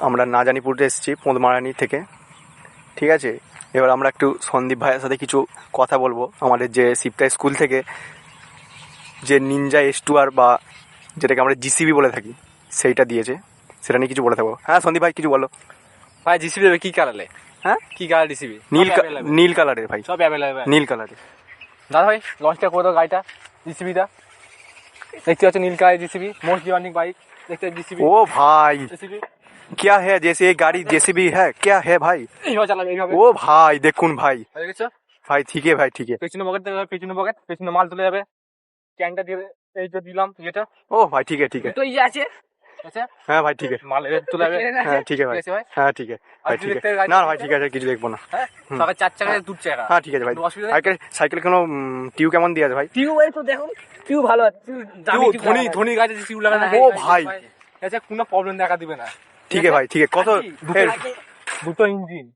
আমরা নাজানিপুরে এসেছি পোঁদমারানি থেকে। ঠিক আছে? এবার আমরা একটু সন্দীপ ভাইয়ের সাথে কিছু কথা বলব। আমাদের যে শিবতাই স্কুল থেকে যে নিনজা এস টু আর বা যেটাকে আমরা জিসিবি বলে থাকি সেইটা দিয়েছে। সেটা নিয়ে কিছু বলে থাকব হ্যাঁ সন্দীপ ভাই কিছু বলো। ভাই জিসিবি দেবে কি কালারে হ্যাঁ? কি কালার জিসিবি? নীল নীল কালারের ভাই। সব অ্যাভেলেবেল নীল কালারের দাদা ভাই লঞ্চটা করে দাও গাড়িটা জিসিবিটা। দেখতে পাচ্ছ নীল colour GCB most demanding bike দেখতে জিসিবি ও ভাই জিসিবি क्या है जैसे ये गाड़ी जेसीबी है क्या है भाई এইভাবে চালাবে এইভাবে ও ভাই দেখুন ভাই দেখেছো ভাই ঠিক है ভাই ঠিক है পেছনে পকেট দেবে পেছনে পকেট পেছনে মাল তুলে যাবে ক্যানটা দিয়ে এই যে দিলাম যেটা ও ভাই ঠিক है ठीक है তো এই যে আছে আচ্ছা হ্যাঁ ভাই ঠিক আছে। মাল একটু লাগে হ্যাঁ ঠিক আছে ভাই। হ্যাঁ ঠিক আছে। ভাই ঠিক আছে। না ভাই ঠিক আছে কিছু দেখব না। হ্যাঁ? সবাই চার চাকা দু চাকা হ্যাঁ ঠিক আছে ভাই। সাইকেল সাইকেল কোনো টিউ কেমন দিয়ে আছে ভাই? টিউ ভাই তো দেখুন টিউ ভালো আছে টিউ ধনি ধনি গাছে টিউ লাগানো ও ভাই। আচ্ছা কোনো প্রবলেম দেখা দিবে না। ঠিক আছে ভাই ঠিক আছে। কত দুটো ইঞ্জিন।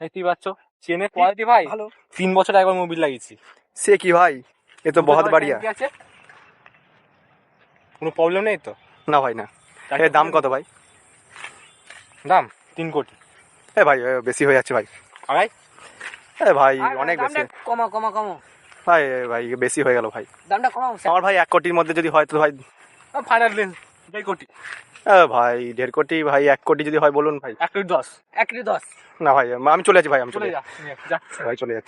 দেখতেই পাচ্ছ? চেনে কোয়ালিটি ভাই। ভালো। তিন বছর একবার মোবিল লাগিয়েছি। সে কি ভাই? এ তো বহুত বাড়িয়া। কোনো প্রবলেম নেই তো? না ভাই না। এর দাম কত ভাই? দাম তিন কোটি। এ ভাই বেশি হয়ে যাচ্ছে ভাই। আড়াই? এ ভাই অনেক বেশি। কমা কমা কমা। ভাই ভাই বেশি হয়ে গেল ভাই। দামটা কমাও আমার ভাই এক কোটির মধ্যে যদি হয় তো ভাই ফাইনাল লেন্স দেড় কোটি। এ ভাই দেড় কোটি ভাই এক কোটি যদি হয় বলুন ভাই। এক কোটি দশ। এক কোটি দশ। না ভাই আমি চলে যাচ্ছি ভাই আমি চলে চলে যা নিয়ে যা। ভাই চলে যাচ্ছি।